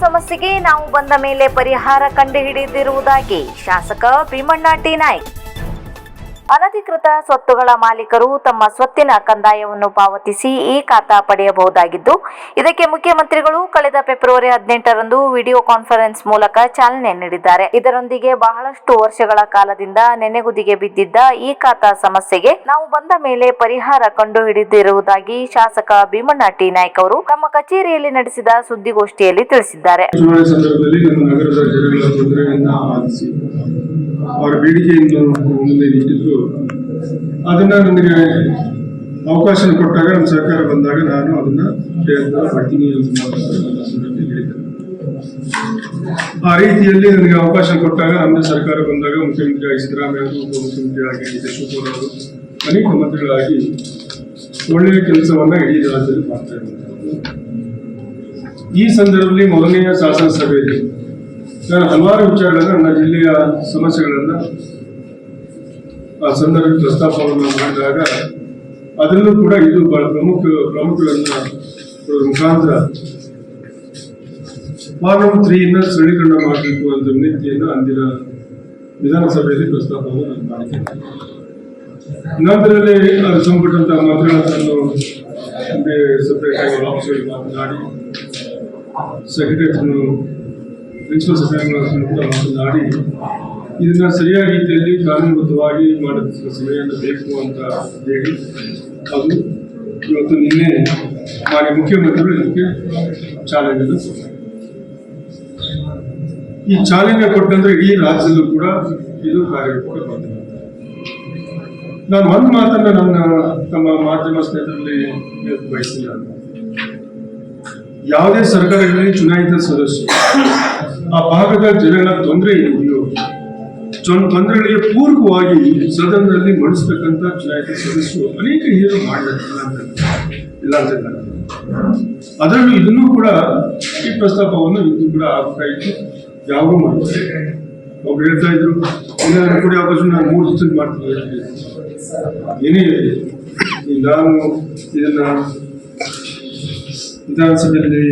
ಸಮಸ್ಯೆಗೆ ನಾವು ಬಂದ ಮೇಲೆ ಪರಿಹಾರ ಕಂಡುಹಿಡಿದಿರುವುದಾಗಿ ಶಾಸಕ ಭೀಮಣ್ಣ ಟಿ ನಾಯ್ಕ್ ಅನಧಿಕೃತ ಸ್ವತ್ತುಗಳ ಮಾಲೀಕರು ತಮ್ಮ ಸ್ವತ್ತಿನ ಕಂದಾಯವನ್ನು ಪಾವತಿಸಿ ಈ ಖಾತಾ ಪಡೆಯಬಹುದಾಗಿದ್ದು, ಇದಕ್ಕೆ ಮುಖ್ಯಮಂತ್ರಿಗಳು ಕಳೆದ ಫೆಬ್ರವರಿ ಹದಿನೆಂಟರಂದು ವಿಡಿಯೋ ಕಾನ್ಫರೆನ್ಸ್ ಮೂಲಕ ಚಾಲನೆ ನೀಡಿದ್ದಾರೆ. ಇದರೊಂದಿಗೆ ಬಹಳಷ್ಟು ವರ್ಷಗಳ ಕಾಲದಿಂದ ನೆನೆಗುದಿಗೆ ಬಿದ್ದಿದ್ದ ಈ ಖಾತಾ ಸಮಸ್ಯೆಗೆ ನಾವು ಬಂದ ಮೇಲೆ ಪರಿಹಾರ ಕಂಡುಹಿಡಿದಿರುವುದಾಗಿ ಶಾಸಕ ಭೀಮಣ್ಣ ಟಿ. ನಾಯ್ಕ ಅವರು ತಮ್ಮ ಕಚೇರಿಯಲ್ಲಿ ನಡೆಸಿದ ಸುದ್ದಿಗೋಷ್ಠಿಯಲ್ಲಿ ತಿಳಿಸಿದ್ದಾರೆ. ಅವರ ಬೇಡಿಕೆಯನ್ನು ಮುಂದೆ ಇಟ್ಟಿದ್ರು ಅದನ್ನು ನನಗೆ ಅವಕಾಶ ಕೊಟ್ಟಾಗ ನಮ್ಮ ಸರ್ಕಾರ ಬಂದಾಗ ನಾನು ಅದನ್ನ ಪ್ರಯತ್ನ ಪಡ್ತೀನಿ ಹೇಳಿದ್ದೆ. ಆ ರೀತಿಯಲ್ಲಿ ನನಗೆ ಅವಕಾಶ ಕೊಟ್ಟಾಗ ನಮ್ಮ ಸರ್ಕಾರ ಬಂದಾಗ ಮುಖ್ಯಮಂತ್ರಿ ಆಗಿ ಸಿದ್ದರಾಮಯ್ಯ ಅವರು, ಉಪಮುಖ್ಯಮಂತ್ರಿ ಆಗಿ ಡಿ ಅವರು, ಅನೇಕ ಮಂತ್ರಿಗಳಾಗಿ ಒಳ್ಳೆಯ ಕೆಲಸವನ್ನ ಇಡೀ ರಾಜ್ಯದಲ್ಲಿ ಮಾಡ್ತಾ ಈ ಸಂದರ್ಭದಲ್ಲಿ ಮೊದಲನೆಯ ಶಾಸನ ಸಭೆಯಲ್ಲಿ ನಾನು ಹಲವಾರು ವಿಚಾರಗಳನ್ನು ನನ್ನ ಜಿಲ್ಲೆಯ ಸಮಸ್ಯೆಗಳನ್ನು ಆ ಸಂದರ್ಭದಲ್ಲಿ ಪ್ರಸ್ತಾಪವನ್ನು ಮಾಡಿದಾಗ ಅದರಲ್ಲೂ ಕೂಡ ಇದು ಬಹಳ ಪ್ರಮುಖ ಪ್ರಮುಖಗಳನ್ನ ಮುಖಾಂತರ ಫಾರಂ ತ್ರೀನ ಸರಳೀಕರಣ ಮಾಡಬೇಕು ಅಂತ ವಿನಂತಿಯನ್ನು ಅಂದಿನ ವಿಧಾನಸಭೆಯಲ್ಲಿ ಪ್ರಸ್ತಾಪವನ್ನು ನಾನು ಮಾಡಿದ್ದೇನೆ. ನಂತರದಲ್ಲಿ ಅದು ಸಂಪುಟಂತ ಮಂತ್ರಿಗಳನ್ನು ಸಪ್ರೇಟ್ ಆಗಿ ಮಾತನಾಡಿ ಸೆಕ್ರೆಟರಿಯನ್ನು ಪ್ರಿನ್ಸಿಪಲ್ ಸೆಕ್ರೆಟರಿಗಳನ್ನು ಕೂಡ ಇದನ್ನು ಸರಿಯಾದ ರೀತಿಯಲ್ಲಿ ಕಾನೂನುಬದ್ಧವಾಗಿ ಮಾಡೋದಕ್ಕೆ ಸಮಯವನ್ನು ಬೇಕು ಅಂತ ಹೇಳಿ, ಅದು ಇವತ್ತು ನಿನ್ನೆ ಮಾಡಿ ಮುಖ್ಯಮಂತ್ರಿಗಳು ಇದಕ್ಕೆ ಕೊಟ್ಟರು ಈ ಚಾಲನೆ ಕೊಟ್ಟಂದ್ರೆ ಇಡೀ ರಾಜ್ಯದಲ್ಲೂ ಕೂಡ ಇದು ಕಾರ್ಯರೂಪಕ್ಕೆ ಬಂದಿದೆ ನಾನು ಒಂದು ಮಾತನ್ನ ನನ್ನ ತಮ್ಮ ಮಾಧ್ಯಮ ಸ್ನೇಹಿತರಲ್ಲಿ ಬಯಸಿಲ್ಲ ಯಾವುದೇ ಸರ್ಕಾರಗಳಲ್ಲಿ ಚುನಾಯಿತ ಸದಸ್ಯರು, ಆ ಭಾಗದ ಜನಗಳ ತೊಂದರೆ ಇದೆಯೋ ತೊಂದರೆಗಳಿಗೆ ಪೂರ್ವವಾಗಿ ಸದನದಲ್ಲಿ ಮಂಡಿಸ್ತಕ್ಕಂಥ ಚುನಾಯಿತ ಸದಸ್ಯರು ಅನೇಕ ಹಿರಿಯರು ಮಾಡಿದ್ದಾರೆ ಇಲ್ಲ. ಅಂತ. ಅದರಲ್ಲೂ ಇದನ್ನು ಕೂಡ ಈ ಪ್ರಸ್ತಾಪವನ್ನು ಇದು ಕೂಡ ಆಗ್ತಾ ಇತ್ತು ಯಾವಾಗೂ ಮಾಡ್ತಾರೆ? ಒಬ್ರು ಹೇಳ್ತಾ ಇದ್ರು ಕೂಡ ಅವಕಾಶ ನಾನು ಮೂರು ದಿವಸ ಮಾಡ್ತೀನಿ. ಏನೇ ನಾನು ಇದನ್ನ ವಿಧಾನಸಭೆಯಲ್ಲಿ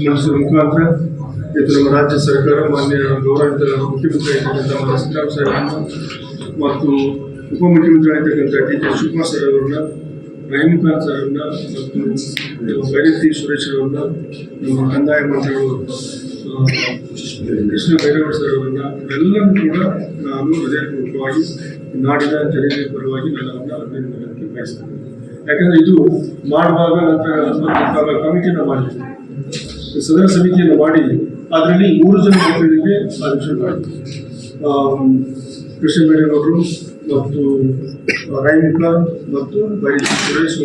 ಮಂಡಿಸುವ ಮುಖಾಂತರ ನಮ್ಮ ರಾಜ್ಯ ಸರ್ಕಾರ ಮಾನ್ಯ ಗೌರವಿತ ಮುಖ್ಯಮಂತ್ರಿ ಆಗಿರ್ತಕ್ಕಂಥ ಮಾನ್ಯ ಸಿದ್ದರಾಮ ಸಾಹೇಬರನ್ನು ಮತ್ತು ಉಪಮುಖ್ಯಮಂತ್ರಿ ಆಗಿರ್ತಕ್ಕಂಥ ಡಿ ಕೆ ಶಿವಕುಮಾರ್ ಸರ್ ಅವರನ್ನ ರಹೀಮ್ ಖಾನ್ ಅವರನ್ನ ಮತ್ತು ಬೈರತಿ ಸುರೇಶ್ ಅವರನ್ನ, ನಮ್ಮ ಕಂದಾಯ ಮಂತ್ರಿಗಳು ಕೃಷ್ಣ ಬೈರೇಗೌಡ ಸರ್ ಅವರನ್ನ, ಎಲ್ಲರೂ ಕೂಡ ನಾನು ಹೃದಯಪೂರ್ವಕವಾಗಿ ನಾಡಿನ ಜನತೆಯ ಪರವಾಗಿ ನಾನು ಅಭಿನಂದನೆ ಬಯಸ್ತೇನೆ ಯಾಕಂದ್ರೆ ಇದು ಮಾಡುವಾಗ ನಂತರ ಕಮಿಟಿಯನ್ನು ಮಾಡಿದ್ವಿ ಸದನ ಸಮಿತಿಯನ್ನು ಮಾಡಿ ಅದರಲ್ಲಿ ಮೂರು ಜನ ಮಕ್ಕಳಿಗೆ ಅಧ್ಯಕ್ಷರು ಮಾಡಿದ್ವಿ ಕೃಷ್ಣ ಮೇಡಮವರು ಮತ್ತು ರೈಮಿಕ ಮತ್ತು ಬೈ ಸುರೇಶ್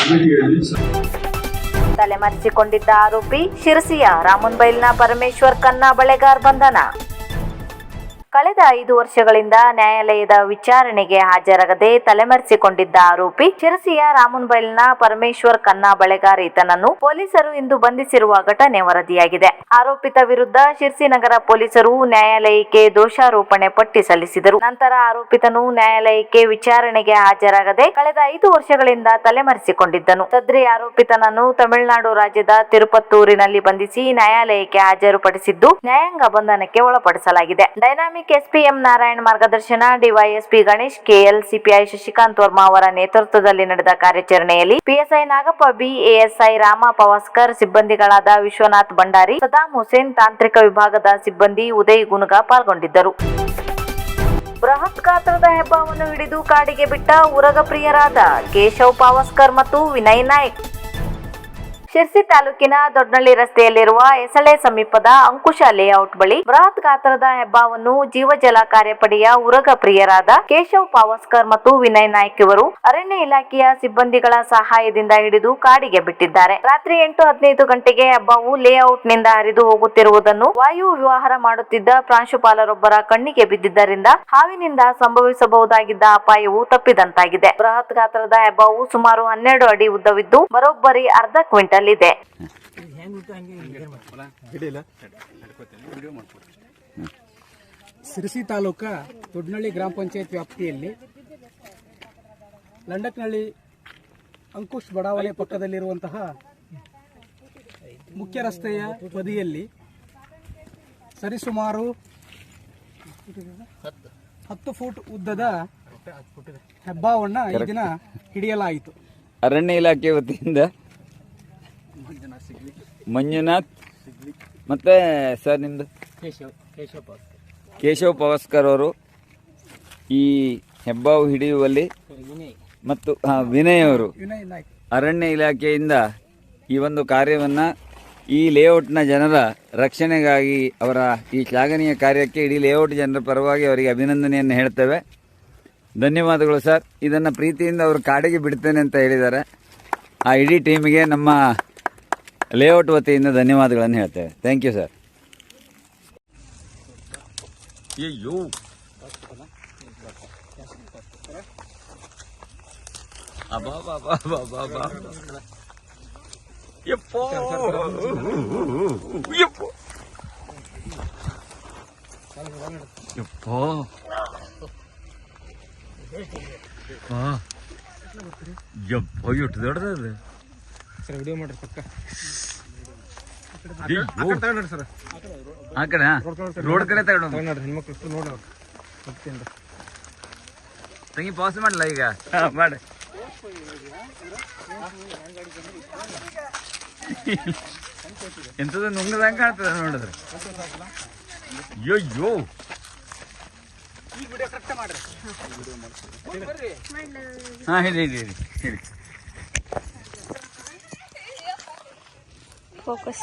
ಕಮಿಟಿಯಲ್ಲಿ ತಲೆಮರೆಸಿಕೊಂಡಿದ್ದ ಆರೋಪಿ ಶಿರಸಿಯ ರಾಮನ್ಬೈಲ್ನ ಪರಮೇಶ್ವರ್ ಕನ್ನ ಬಳೆಗಾರ್ ಬಂಧನ. ಕಳೆದ ಐದು ವರ್ಷಗಳಿಂದ ನ್ಯಾಯಾಲಯದ ವಿಚಾರಣೆಗೆ ಹಾಜರಾಗದೆ ತಲೆಮರೆಸಿಕೊಂಡಿದ್ದ ಆರೋಪಿ ಶಿರಸಿಯ ರಾಮನ್ಬೈಲ್ನ ಪರಮೇಶ್ವರ್ ಕನ್ನಾ ಬಳೆಗಾರ ಈತನನ್ನು ಪೊಲೀಸರು ಇಂದು ಬಂಧಿಸಿರುವ ಘಟನೆ ವರದಿಯಾಗಿದೆ. ಆರೋಪಿತ ವಿರುದ್ಧ ಶಿರ್ಸಿ ನಗರ ಪೊಲೀಸರು ನ್ಯಾಯಾಲಯಕ್ಕೆ ದೋಷಾರೋಪಣೆ ಪಟ್ಟಿ ಸಲ್ಲಿಸಿದರು. ನಂತರ ಆರೋಪಿತನು ನ್ಯಾಯಾಲಯಕ್ಕೆ ವಿಚಾರಣೆಗೆ ಹಾಜರಾಗದೆ ಕಳೆದ ಐದು ವರ್ಷಗಳಿಂದ ತಲೆಮರೆಸಿಕೊಂಡಿದ್ದನು. ಸದ್ರಿ ಆರೋಪಿತನನ್ನು ತಮಿಳುನಾಡು ರಾಜ್ಯದ ತಿರುಪತ್ತೂರಿನಲ್ಲಿ ಬಂಧಿಸಿ ನ್ಯಾಯಾಲಯಕ್ಕೆ ಹಾಜರುಪಡಿಸಿದ್ದು ನ್ಯಾಯಾಂಗ ಬಂಧನಕ್ಕೆ ಒಳಪಡಿಸಲಾಗಿದೆ. ಡೈನಾಮಿಕ್ ಎಸ್ಪಿಎಂ ನಾರಾಯಣ್ ಮಾರ್ಗದರ್ಶನ, DYSP Ganesh KL CPI Shashikant Varma ಅವರ ನೇತೃತ್ವದಲ್ಲಿ ನಡೆದ ಕಾರ್ಯಾಚರಣೆಯಲ್ಲಿ PSI Nagappa B ASI Rama Pawaskar, ಸಿಬ್ಬಂದಿಗಳಾದ Vishwanath Bhandari Saddam Hussain ತಾಂತ್ರಿಕ ವಿಭಾಗದ ಸಿಬ್ಬಂದಿ ಉದಯ್ ಗುನುಗ ಪಾಲ್ಗೊಂಡಿದ್ದರು. ಬೃಹತ್ ಗಾತ್ರದ ಹೆಬ್ಬವನ್ನು ಹಿಡಿದು ಕಾಡಿಗೆ ಬಿಟ್ಟ ಉರಗ ಪ್ರಿಯರಾದ ಕೇಶವ್ ಪಾವಸ್ಕರ್ ಮತ್ತು ವಿನಯ್ ನಾಯ್ಕ್. ಶಿರ್ಸಿ ತಾಲೂಕಿನ ದೊಡ್ಡನಳ್ಳಿ ರಸ್ತೆಯಲ್ಲಿರುವ ಎಸಳೆ ಸಮೀಪದ ಅಂಕುಶ ಲೇಔಟ್ ಬಳಿ ಬೃಹತ್ ಗಾತ್ರದ ಹೆಬ್ಬಾವನ್ನು ಜೀವಜಲ ಕಾರ್ಯಪಡೆಯ ಉರಗ ಪ್ರಿಯರಾದ ಕೇಶವ್ ಪಾವಸ್ಕರ್ ಮತ್ತು ವಿನಯ್ ನಾಯ್ಕ್ ಇವರು ಅರಣ್ಯ ಇಲಾಖೆಯ ಸಿಬ್ಬಂದಿಗಳ ಸಹಾಯದಿಂದ ಹಿಡಿದು ಕಾಡಿಗೆ ಬಿಟ್ಟಿದ್ದಾರೆ. ರಾತ್ರಿ ಎಂಟು ಹದಿನೈದು ಗಂಟೆಗೆ ಹೆಬ್ಬಾವು ಲೇಔಟ್ನಿಂದ ಹರಿದು ಹೋಗುತ್ತಿರುವುದನ್ನು ವಾಯು ವಿವಾಹ ಮಾಡುತ್ತಿದ್ದ ಪ್ರಾಂಶುಪಾಲರೊಬ್ಬರ ಕಣ್ಣಿಗೆ ಬಿದ್ದಿದ್ದರಿಂದ ಹಾವಿನಿಂದ ಸಂಭವಿಸಬಹುದಾಗಿದ್ದ ಅಪಾಯವು ತಪ್ಪಿದಂತಾಗಿದೆ. ಬೃಹತ್ ಗಾತ್ರದ ಹೆಬ್ಬಾವು ಸುಮಾರು ಹನ್ನೆರಡು ಅಡಿ ಉದ್ದವಿದ್ದು ಬರೋಬ್ಬರಿ ಅರ್ಧ ಕ್ವಿಂಟಲ್ ಇದೆ ಸಿರಸಿ ತಾಲೂಕ ದೊಡ್ಡನಹಳ್ಳಿ ಗ್ರಾಮ ಪಂಚಾಯತ್ ವ್ಯಾಪ್ತಿಯಲ್ಲಿ ಲಂಡಕ್ನಹಳ್ಳಿ ಅಂಕುಶ್ ಬಡಾವಣೆ ಪಕ್ಕದಲ್ಲಿರುವಂತಹ ಮುಖ್ಯ ರಸ್ತೆಯ ಬದಿಯಲ್ಲಿ ಸರಿಸುಮಾರು ಹತ್ತು ಫೂಟ್ ಉದ್ದದ ಹೆಬ್ಬಾವನ್ನ ಈ ದಿನ ಹಿಡಿಯಲಾಯಿತು. ಅರಣ್ಯ ಇಲಾಖೆ ವತಿಯಿಂದ ಮಂಜುನಾಥ್. ಮತ್ತೆ ಸರ್ ನಿಮ್ದು? ಕೇಶವ್ ಪವಸ್ಕರ್ ಅವರು ಈ ಹೆಬ್ಬಾವು ಹಿಡಿಯುವಲ್ಲಿ ಮತ್ತು ಹಾ, ವಿನಯ್ ಅವರು ಅರಣ್ಯ ಇಲಾಖೆಯಿಂದ ಈ ಒಂದು ಕಾರ್ಯವನ್ನು ಈ ಲೇಔಟ್ನ ಜನರ ರಕ್ಷಣೆಗಾಗಿ ಅವರ ಈ ಶ್ಲಾಘನೀಯ ಕಾರ್ಯಕ್ಕೆ ಇಡೀ ಲೇಔಟ್ ಜನರ ಪರವಾಗಿ ಅವರಿಗೆ ಅಭಿನಂದನೆಯನ್ನು ಹೇಳ್ತೇವೆ. ಧನ್ಯವಾದಗಳು ಸರ್. ಇದನ್ನು ಪ್ರೀತಿಯಿಂದ ಅವರು ಕಾಡಿಗೆ ಬಿಡ್ತೇನೆ ಅಂತ ಹೇಳಿದ್ದಾರೆ. ಆ ಇಡೀ ಟೀಮಿಗೆ ನಮ್ಮ ಲೇಔಟ್ ವತಿಯಿಂದ ಧನ್ಯವಾದಗಳನ್ನು ಹೇಳ್ತೇವೆ. ಥ್ಯಾಂಕ್ ಯು ಸರ್ ಅಯ್ಯೋ ಅಬ್ಬಾ ಯಪ್ಪೋ. ಯಪ್ಪೋ. ಯಪ್ಪೋ. ಆ. ಯಪ್ಪೋ, ಎಷ್ಟು ದೊಡ್ಡದದು ಸರ್ ವಿಡಿಯೋ ಮಾಡ್ರಿ ಪಕ್ಕ. ಸರ್. ಆ ಕಡೆ ರೋಡ್ ಕಡೆ ತಗೊಂಡು ಹೆಣ್ಮಕ್ಳು ನೋಡ್ರಿ ತಂಗಿ. ಪಾಸ್ ಮಾಡಲ್ಲ ಈಗ? ಮಾಡಿ. ಎಂಥದ್ದು ನುಂಗದಂಗೆ ಕಾಣ್ತದೆ ನೋಡಿದ್ರೆ. ಅಯ್ಯೋ ಈ ಹಾಂ ಕರೆಕ್ಟ್ ಮಾಡ್ರಿ. ಹಾ ಹೇಳಿ ಹೇಳಿ ಹೇಳಿ ಹೇಳಿ. ಫೋಕಸ್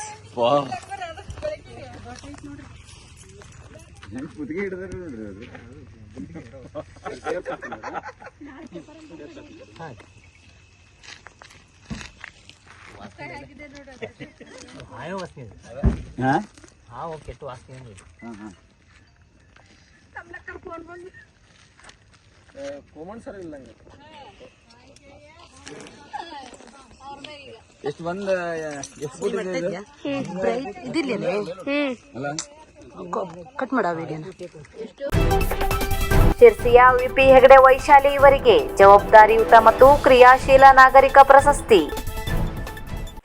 ಕೋಮನ್ ಸರ್ ಇಲ್ಲ ಎಷ್ಟು ಬಂದ ಕಟ್ ಶಿರ್ಸಿಯ ವಿಪಿ ಹೆಗಡೆ ವೈಶಾಲಿ ಇವರಿಗೆ ಜವಾಬ್ದಾರಿಯುತ ಮತ್ತು ಕ್ರಿಯಾಶೀಲ ನಾಗರಿಕ ಪ್ರಶಸ್ತಿ.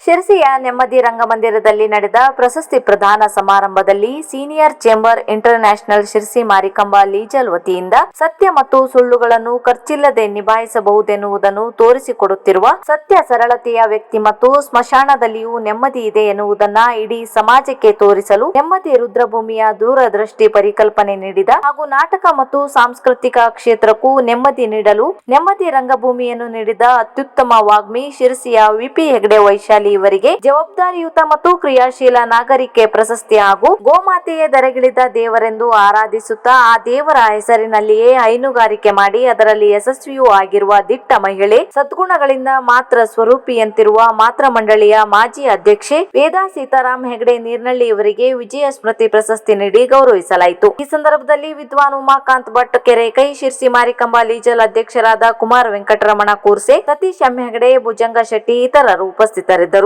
ಶಿರ್ಸಿಯ ನೆಮ್ಮದಿ ರಂಗಮಂದಿರದಲ್ಲಿ ನಡೆದ ಪ್ರಶಸ್ತಿ ಪ್ರದಾನ ಸಮಾರಂಭದಲ್ಲಿ senior chamber international Sirsi Marikamba legion ವತಿಯಿಂದ ಸತ್ಯ ಮತ್ತು ಸುಳ್ಳುಗಳನ್ನು ಖರ್ಚಿಲ್ಲದೆ ನಿಭಾಯಿಸಬಹುದೆನ್ನುವುದನ್ನು ತೋರಿಸಿಕೊಡುತ್ತಿರುವ ಸತ್ಯ, ಸರಳತೆಯ ವ್ಯಕ್ತಿ ಮತ್ತು ಸ್ಮಶಾನದಲ್ಲಿಯೂ ನೆಮ್ಮದಿ ಇದೆ ಎನ್ನುವುದನ್ನ ಇಡೀ ಸಮಾಜಕ್ಕೆ ತೋರಿಸಲು ನೆಮ್ಮದಿ ರುದ್ರಭೂಮಿಯ ದೂರದೃಷ್ಟಿ ಪರಿಕಲ್ಪನೆ ನೀಡಿದ ಹಾಗೂ ನಾಟಕ ಮತ್ತು ಸಾಂಸ್ಕೃತಿಕ ಕ್ಷೇತ್ರಕ್ಕೂ ನೆಮ್ಮದಿ ನೀಡಲು ನೆಮ್ಮದಿ ರಂಗಭೂಮಿಯನ್ನು ನೀಡಿದ ಅತ್ಯುತ್ತಮ ವಾಗ್ಮಿ ಶಿರಸಿಯ ವಿಪಿ ಹೆಗ್ಡೆ ವೈಶಾಲಿ ಇವರಿಗೆ ಜವಾಬ್ದಾರಿಯುತ ಮತ್ತು ಕ್ರಿಯಾಶೀಲ ನಾಗರಿಕೆ ಪ್ರಶಸ್ತಿ ಹಾಗೂ ಗೋಮಾತೆಯೇ ದರೆಗಿಳಿದ ದೇವರೆಂದು ಆರಾಧಿಸುತ್ತಾ ಆ ದೇವರ ಹೆಸರಿನಲ್ಲಿಯೇ ಹೈನುಗಾರಿಕೆ ಮಾಡಿ ಅದರಲ್ಲಿ ಯಶಸ್ವಿಯೂ ಆಗಿರುವ ದಿಟ್ಟ ಮಹಿಳೆ ಸದ್ಗುಣಗಳಿಂದ ಮಾತ್ರ ಸ್ವರೂಪಿಯಂತಿರುವ ಮಾತ್ರ ಮಂಡಳಿಯ ಮಾಜಿ ಅಧ್ಯಕ್ಷೆ ವೇದಾ ಸೀತಾರಾಮ್ ಹೆಗಡೆ ನೀರ್ನಳ್ಳಿ ಇವರಿಗೆ ವಿಜಯ ಸ್ಮೃತಿ ಪ್ರಶಸ್ತಿ ನೀಡಿ ಗೌರವಿಸಲಾಯಿತು. ಈ ಸಂದರ್ಭದಲ್ಲಿ ವಿದ್ವಾನ್ ಉಮಾಕಾಂತ್ ಭಟ್ ಕೆರೆ ಕೈ ಶಿರ್ಸಿ ಮಾರಿಕಂಬ ಲೀಜಲ್ ಅಧ್ಯಕ್ಷರಾದ ಕುಮಾರ್ ವೆಂಕಟರಮಣ ಕೂರ್ಸೆ, ಸತೀಶ್ ಎಂ ಹೆಗಡೆ, ಭುಜಂಗ ಶೆಟ್ಟಿ ಇತರರು ಉಪಸ್ಥಿತರಿದ್ದರು.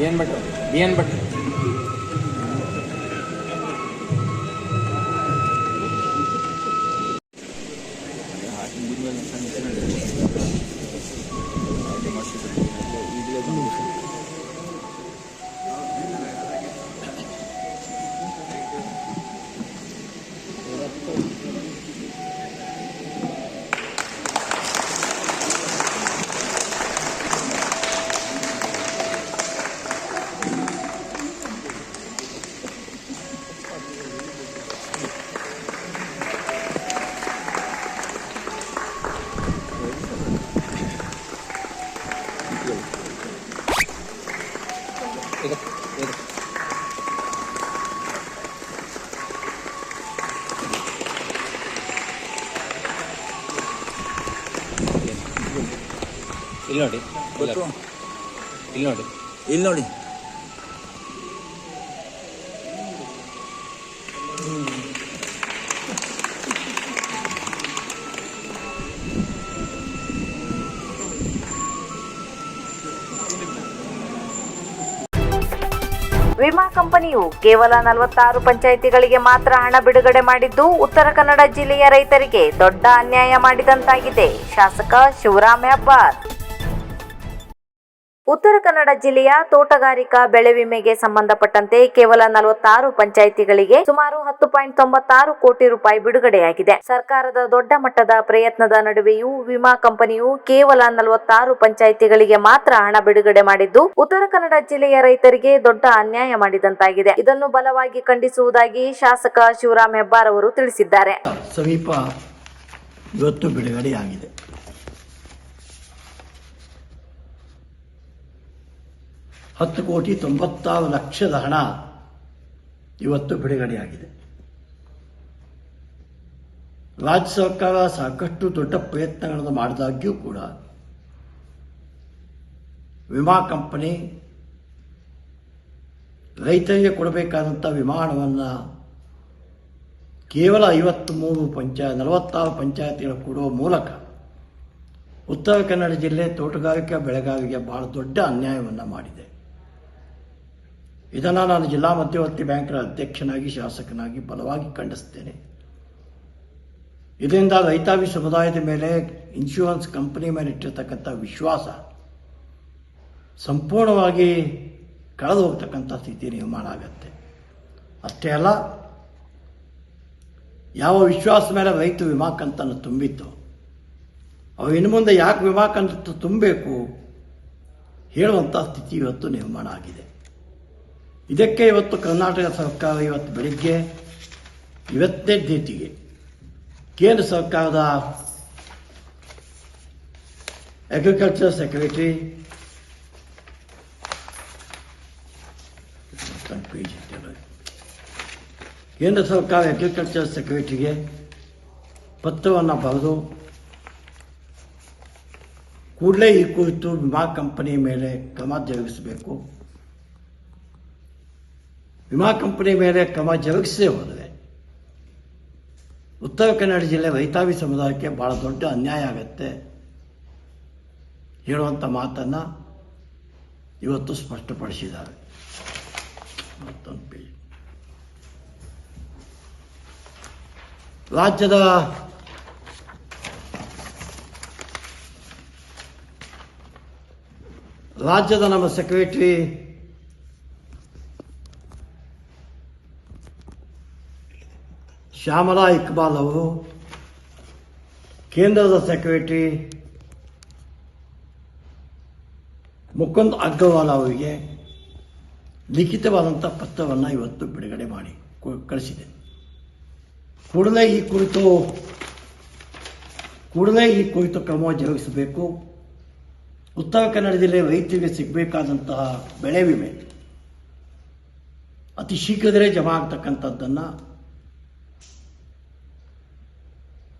ಏನ್ ಭಟ್ರು? ಏನ್ ಭಟ್ರು? ಇಲ್ಲಿ ನೋಡಿ. ಇಲ್ಲಿ ನೋಡಿ. ಇಲ್ಲಿ ನೋಡಿ. ವಿಮಾ ಕಂಪನಿಯು ಕೇವಲ ನಲವತ್ತಾರು ಪಂಚಾಯಿತಿಗಳಿಗೆ ಮಾತ್ರ ಹಣ ಬಿಡುಗಡೆ ಮಾಡಿದ್ದು ಉತ್ತರ ಕನ್ನಡ ಜಿಲ್ಲೆಯ ರೈತರಿಗೆ ದೊಡ್ಡ ಅನ್ಯಾಯ ಮಾಡಿದಂತಾಗಿದೆ. ಶಾಸಕ ಶಿವರಾಮ್ ಹೆಬ್ಬಾರ್ ಉತ್ತರ ಕನ್ನಡ ಜಿಲ್ಲೆಯ ತೋಟಗಾರಿಕಾ ಬೆಳೆ ವಿಮೆಗೆ ಸಂಬಂಧಪಟ್ಟಂತೆ ಕೇವಲ ನಲವತ್ತಾರು ಪಂಚಾಯಿತಿಗಳಿಗೆ ಸುಮಾರು ಹತ್ತು ಪಾಯಿಂಟ್ ತೊಂಬತ್ತಾರು ಕೋಟಿ ರೂಪಾಯಿ ಬಿಡುಗಡೆಯಾಗಿದೆ. ಸರ್ಕಾರದ ದೊಡ್ಡ ಮಟ್ಟದ ಪ್ರಯತ್ನದ ನಡುವೆಯೂ ವಿಮಾ ಕಂಪನಿಯು ಕೇವಲ ನಲವತ್ತಾರು ಪಂಚಾಯಿತಿಗಳಿಗೆ ಮಾತ್ರ ಹಣ ಬಿಡುಗಡೆ ಮಾಡಿದ್ದು, ಉತ್ತರ ಕನ್ನಡ ಜಿಲ್ಲೆಯ ರೈತರಿಗೆ ದೊಡ್ಡ ಅನ್ಯಾಯ ಮಾಡಿದಂತಾಗಿದೆ. ಇದನ್ನು ಬಲವಾಗಿ ಖಂಡಿಸುವುದಾಗಿ ಶಾಸಕ ಶಿವರಾಮ್ ಹೆಬ್ಬಾರ್ ಅವರು ತಿಳಿಸಿದ್ದಾರೆ. ಸಮೀಪ ಇವತ್ತು ಬಿಡುಗಡೆಯಾಗಿದೆ. ಹತ್ತು ಕೋಟಿ ತೊಂಬತ್ತಾರು ಲಕ್ಷದ ಹಣ ಇವತ್ತು ಬಿಡುಗಡೆಯಾಗಿದೆ. ರಾಜ್ಯ ಸರ್ಕಾರ ಸಾಕಷ್ಟು ದೊಡ್ಡ ಪ್ರಯತ್ನಗಳನ್ನು ಮಾಡಿದಾಗ್ಯೂ ಕೂಡ ವಿಮಾ ಕಂಪನಿ ರೈತರಿಗೆ ಕೊಡಬೇಕಾದಂಥ ವಿಮಾ ಹಣವನ್ನು ಕೇವಲ ಐವತ್ತ್ಮೂರು ಪಂಚಾಯ ನಲವತ್ತಾರು ಪಂಚಾಯತಿಗಳು ಕೊಡುವ ಮೂಲಕ ಉತ್ತರ ಕನ್ನಡ ಜಿಲ್ಲೆ ತೋಟಗಾರಿಕಾ ಬೆಳೆಗಾರಿಗೆ ಬಹಳ ದೊಡ್ಡ ಅನ್ಯಾಯವನ್ನು ಮಾಡಿದೆ. ಇದನ್ನು ನಾನು ಜಿಲ್ಲಾ ಮಧ್ಯವರ್ತಿ ಬ್ಯಾಂಕ್ನ ಅಧ್ಯಕ್ಷನಾಗಿ, ಶಾಸಕನಾಗಿ ಬಲವಾಗಿ ಖಂಡಿಸ್ತೇನೆ ಇದರಿಂದ ರೈತಾಪಿ ಸಮುದಾಯದ ಮೇಲೆ ಇನ್ಶೂರೆನ್ಸ್ ಕಂಪನಿ ಮೇಲೆ ಇಟ್ಟಿರ್ತಕ್ಕಂಥ ವಿಶ್ವಾಸ ಸಂಪೂರ್ಣವಾಗಿ ಕಳೆದು ಹೋಗ್ತಕ್ಕಂಥ ಸ್ಥಿತಿ ನಿರ್ಮಾಣ ಆಗುತ್ತೆ. ಅಷ್ಟೇ ಅಲ್ಲ, ಯಾವ ವಿಶ್ವಾಸ ಮೇಲೆ ರೈತ ವಿಮಾ ಕಂತನ್ನು ತುಂಬಿತ್ತು, ಅವು ಇನ್ನು ಮುಂದೆ ಯಾಕೆ ವಿಮಾ ಕಂತು ತುಂಬಬೇಕು ಹೇಳುವಂಥ ಸ್ಥಿತಿ ಇವತ್ತು ನಿರ್ಮಾಣ ಆಗಿದೆ. ಇದಕ್ಕೆ ಇವತ್ತು ಕರ್ನಾಟಕ ಸರ್ಕಾರ ಇವತ್ತು ಬೆಳಿಗ್ಗೆ ಇವತ್ತೇ ಡೇಟಿಗೆ ಕೇಂದ್ರ ಸರ್ಕಾರದ ಅಗ್ರಿಕಲ್ಚರ್ ಸೆಕ್ರೆಟರಿ. ಕೇಂದ್ರ ಸರ್ಕಾರ ಅಗ್ರಿಕಲ್ಚರ್ ಸೆಕ್ರೆಟರಿಗೆ ಪತ್ರವನ್ನು ಬರೆದು ಕೂಡಲೇ ಈ ಕುರಿತು ವಿಮಾ ಕಂಪನಿ ಮೇಲೆ ಕ್ರಮ ಜರುಗಿಸಬೇಕು ವಿಮಾ ಕಂಪನಿ ಮೇಲೆ ಕ್ರಮ ಜರುಗಿಸದೇ ಹೋದರೆ. ಉತ್ತರ ಕನ್ನಡ ಜಿಲ್ಲೆ ವೈತಾವಿ ಸಮುದಾಯಕ್ಕೆ ಭಾಳ ದೊಡ್ಡ ಅನ್ಯಾಯ ಆಗತ್ತೆ ಹೇಳುವಂಥ ಮಾತನ್ನು ಇವತ್ತು ಸ್ಪಷ್ಟಪಡಿಸಿದ್ದಾರೆ. ಮತ್ತೊಂದು ರಾಜ್ಯದ ರಾಜ್ಯದ ನಮ್ಮ ಸೆಕ್ರೆಟರಿ ಶ್ಯಾಮಲಾ ಇಕ್ಬಾಲ್ ಅವರು, ಕೇಂದ್ರದ ಸೆಕ್ರೆಟರಿ ಮುಕುಂದ್ ಅಗ್ರವಾಲ್ ಅವರಿಗೆ ಲಿಖಿತವಾದಂಥ ಪತ್ರವನ್ನು ಇವತ್ತು ಬಿಡುಗಡೆ ಮಾಡಿ ಕಳಿಸಿದೆ. ಕೂಡಲೇ ಈ ಕುರಿತು, ಕೂಡಲೇ ಈ ಕುರಿತು ಕ್ರಮ ಜರುಗಿಸಬೇಕು. ಉತ್ತರ ಕನ್ನಡ ಜಿಲ್ಲೆ ರೈತರಿಗೆ ಸಿಗಬೇಕಾದಂತಹ ಬೆಳೆ ವಿಮೆ ಅತಿ ಶೀಘ್ರದಲ್ಲೇ ಜಮಾ ಆಗ್ತಕ್ಕಂಥದ್ದನ್ನು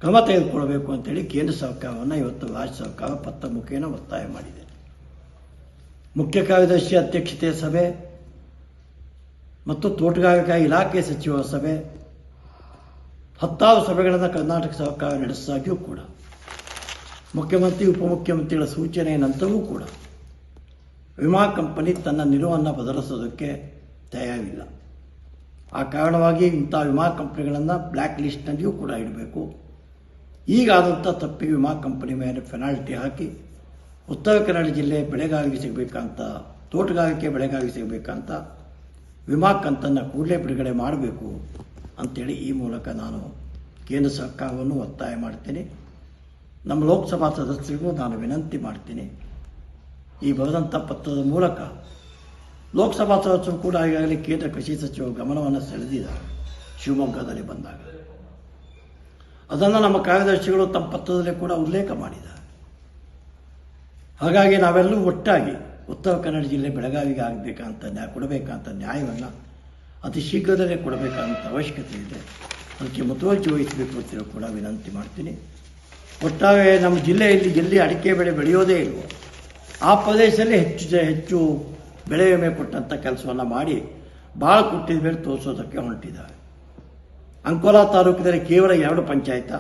ಕ್ರಮ ತೆಗೆದುಕೊಳ್ಬೇಕು ಅಂತೇಳಿ ಕೇಂದ್ರ ಸರ್ಕಾರವನ್ನು ಇವತ್ತು ರಾಜ್ಯ ಸರ್ಕಾರ ಪತ್ರ ಮುಖೇನ ಒತ್ತಾಯ ಮಾಡಿದೆ. ಮುಖ್ಯ ಕಾರ್ಯದರ್ಶಿ ಅಧ್ಯಕ್ಷತೆಯ ಸಭೆ ಮತ್ತು ತೋಟಗಾರಿಕಾ ಇಲಾಖೆ ಸಚಿವರ ಸಭೆ, ಹತ್ತಾರು ಸಭೆಗಳನ್ನು ಕರ್ನಾಟಕ ಸರ್ಕಾರ ನಡೆಸಿದಾಗ್ಯೂ ಕೂಡ. ಮುಖ್ಯಮಂತ್ರಿ, ಉಪಮುಖ್ಯಮಂತ್ರಿಗಳ ಸೂಚನೆಯ ನಂತರವೂ ಕೂಡ ವಿಮಾ ಕಂಪನಿ ತನ್ನ ನಿಲುವನ್ನು ಬದಲಿಸೋದಕ್ಕೆ ತಯಾರಿಲ್ಲ. ಆ ಕಾರಣವಾಗಿ ಇಂಥ ವಿಮಾ ಕಂಪನಿಗಳನ್ನು ಬ್ಲ್ಯಾಕ್ ಲಿಸ್ಟ್ನಲ್ಲಿಯೂ ಕೂಡ ಇಡಬೇಕು. ಈಗಾದಂಥ ತಪ್ಪಿ ವಿಮಾ ಕಂಪನಿ ಮೇಲೆ ಪೆನಾಲ್ಟಿ ಹಾಕಿ ಉತ್ತರ ಕನ್ನಡ ಜಿಲ್ಲೆ ಬೆಳೆಗಾಗಿ ಸಿಗಬೇಕಂತ, ತೋಟಗಾರಿಕೆ ಬೆಳೆಗಾಗಿ ಸಿಗಬೇಕಂತ ವಿಮಾ ಕಂತನ್ನು ಕೂಡಲೇ ಬಿಡುಗಡೆ ಮಾಡಬೇಕು ಅಂತೇಳಿ ಈ ಮೂಲಕ ನಾನು ಕೇಂದ್ರ ಸರ್ಕಾರವನ್ನು ಒತ್ತಾಯ ಮಾಡ್ತೀನಿ. ನಮ್ಮ ಲೋಕಸಭಾ ಸದಸ್ಯರಿಗೂ ನಾನು ವಿನಂತಿ ಮಾಡ್ತೀನಿ. ಈ ಬರೆದಂಥ ಪತ್ರದ ಮೂಲಕ ಲೋಕಸಭಾ ಸದಸ್ಯರು ಕೂಡ ಈಗಾಗಲೇ ಕೇಂದ್ರ ಕೃಷಿ ಸಚಿವರು ಗಮನವನ್ನು ಸೆಳೆದಿದ್ದಾರೆ. ಶಿವಮೊಗ್ಗದಲ್ಲಿ ಬಂದಾಗ. ಅದನ್ನು ನಮ್ಮ ಕಾರ್ಯದರ್ಶಿಗಳು ತಮ್ಮ ಪತ್ರದಲ್ಲಿ ಕೂಡ ಉಲ್ಲೇಖ ಮಾಡಿದ್ದಾರೆ. ಹಾಗಾಗಿ ನಾವೆಲ್ಲರೂ ಒಟ್ಟಾಗಿ ಉತ್ತರ ಕನ್ನಡ ಜಿಲ್ಲೆ ಬೆಳಗಾವಿಗೆ ಆಗಬೇಕಂತ ನ್ಯಾಯ ಕೊಡಬೇಕಂತ ನ್ಯಾಯವನ್ನು ಅತಿ ಶೀಘ್ರದಲ್ಲೇ ಕೊಡಬೇಕಂತ ಅವಶ್ಯಕತೆ ಇದೆ. ಅದಕ್ಕೆ ಮುತುವರ್ಜಿ ವಹಿಸಬೇಕು ಅಂತ ಕೂಡ ವಿನಂತಿ ಮಾಡ್ತೀನಿ. ಒಟ್ಟಾರೆ ನಮ್ಮ ಜಿಲ್ಲೆಯಲ್ಲಿ ಎಲ್ಲಿ ಅಡಿಕೆ ಬೆಳೆ ಬೆಳೆಯೋದೇ ಇಲ್ಲ ಆ ಪ್ರದೇಶದಲ್ಲಿ ಹೆಚ್ಚು ಹೆಚ್ಚು ಬೆಳೆ ವಿಮೆ ಕೊಟ್ಟಂಥ ಕೆಲಸವನ್ನು ಮಾಡಿ ಭಾಳ ಕೊಟ್ಟಿದ ಮೇಲೆ ತೋರಿಸೋದಕ್ಕೆ ಹೊರಟಿದ್ದಾರೆ. ಅಂಕೋಲಾ ತಾಲೂಕಿನಲ್ಲಿ ಕೇವಲ ಎರಡು ಪಂಚಾಯತ.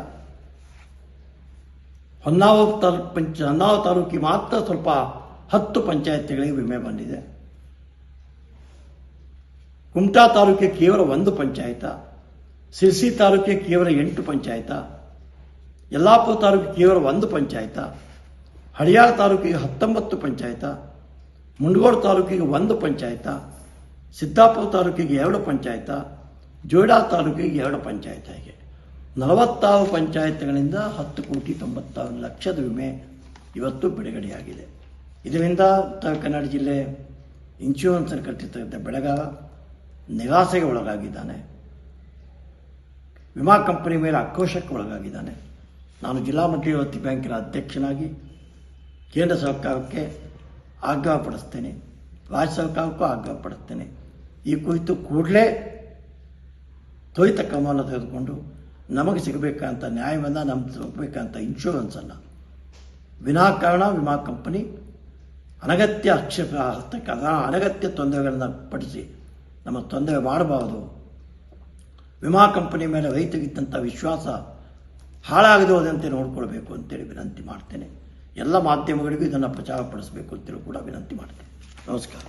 ಹೊನ್ನಾವ ತಾಲೂಕು ಪಂಚ ಹೊನ್ನಾವ ತಾಲೂಕಿಗೆ ಮಾತ್ರ ಸ್ವಲ್ಪ ಹತ್ತು ಪಂಚಾಯತ್ಗಳಿಗೆ ವಿಮೆ ಬಂದಿದೆ. ಕುಮಟಾ ತಾಲೂಕಿಗೆ ಕೇವಲ ಒಂದು ಪಂಚಾಯತ. ಸಿರ್ಸಿ ತಾಲೂಕಿಗೆ ಕೇವಲ ಎಂಟು ಪಂಚಾಯತ. ಯಲ್ಲಾಪುರ ತಾಲೂಕಿಗೆ ಕೇವಲ ಒಂದು ಪಂಚಾಯತ. ಹಳಿಯಾಳ ತಾಲೂಕಿಗೆ ಹತ್ತೊಂಬತ್ತು ಪಂಚಾಯತ. ಮುಂಡಗೋಡು ತಾಲೂಕಿಗೆ ಒಂದು ಪಂಚಾಯತ. ಸಿದ್ದಾಪುರ ತಾಲೂಕಿಗೆ ಎರಡು ಪಂಚಾಯತ. ಜೋಯಿಡಾ ತಾಲೂಕಿಗೆ ಎರಡು ಪಂಚಾಯತ ಆಗಿದೆ ನಲವತ್ತಾರು ಪಂಚಾಯತ್ಗಳಿಂದ ಹತ್ತು ಕೋಟಿ ತೊಂಬತ್ತಾರು ಲಕ್ಷದ ವಿಮೆ ಇವತ್ತು ಬಿಡುಗಡೆಯಾಗಿದೆ. ಇದರಿಂದ ಉತ್ತರ ಕನ್ನಡ ಜಿಲ್ಲೆ ಇನ್ಶೂರೆನ್ಸ್ ಕಟ್ಟಿರ್ತಕ್ಕಂಥ ಬೆಳೆಗಾರ ನಿರಾಸೆಗೆ ಒಳಗಾಗಿದ್ದಾನೆ. ವಿಮಾ ಕಂಪನಿ ಮೇಲೆ ಆಕ್ರೋಶಕ್ಕೆ ಒಳಗಾಗಿದ್ದಾನೆ. ನಾನು ಜಿಲ್ಲಾ ಮಧ್ಯವರ್ತಿ ಬ್ಯಾಂಕಿನ ಅಧ್ಯಕ್ಷನಾಗಿ ಕೇಂದ್ರ ಸರ್ಕಾರಕ್ಕೆ ಆಗ್ರಹಪಡಿಸ್ತೇನೆ. ರಾಜ್ಯ ಸರ್ಕಾರಕ್ಕೂ ಆಗ್ರಹಪಡಿಸ್ತೇನೆ. ಈ ಕುರಿತು ಕೂಡಲೇ ತ್ವರಿತ ಕ್ರಮವನ್ನು ತೆಗೆದುಕೊಂಡು ನಮಗೆ ಸಿಗಬೇಕಂತ ನ್ಯಾಯವನ್ನು ನಮ್ಗೆ ಸಿಗಬೇಕಂತ ಇನ್ಶೂರೆನ್ಸನ್ನು ವಿನಾಕಾರಣ ವಿಮಾ ಕಂಪನಿ ಅನಗತ್ಯ ಆಕ್ಷೇಪ ಅನಗತ್ಯ ತೊಂದರೆಗಳನ್ನು ಪಡಿಸಿ ನಮ್ಮ ತೊಂದರೆ ಮಾಡಬಾರದು. ವಿಮಾ ಕಂಪನಿ ಮೇಲೆ ರೈತರಿದ್ದಂಥ ವಿಶ್ವಾಸ ಹಾಳಾಗದೆ ಹೋದಂತೆ ನೋಡಿಕೊಳ್ಬೇಕು ಅಂತೇಳಿ ವಿನಂತಿ ಮಾಡ್ತೇನೆ. ಎಲ್ಲ ಮಾಧ್ಯಮಗಳಿಗೂ ಇದನ್ನು ಪ್ರಚಾರ ಪಡಿಸಬೇಕು ಅಂತೇಳಿ ಕೂಡ ವಿನಂತಿ ಮಾಡ್ತೇನೆ. ನಮಸ್ಕಾರ.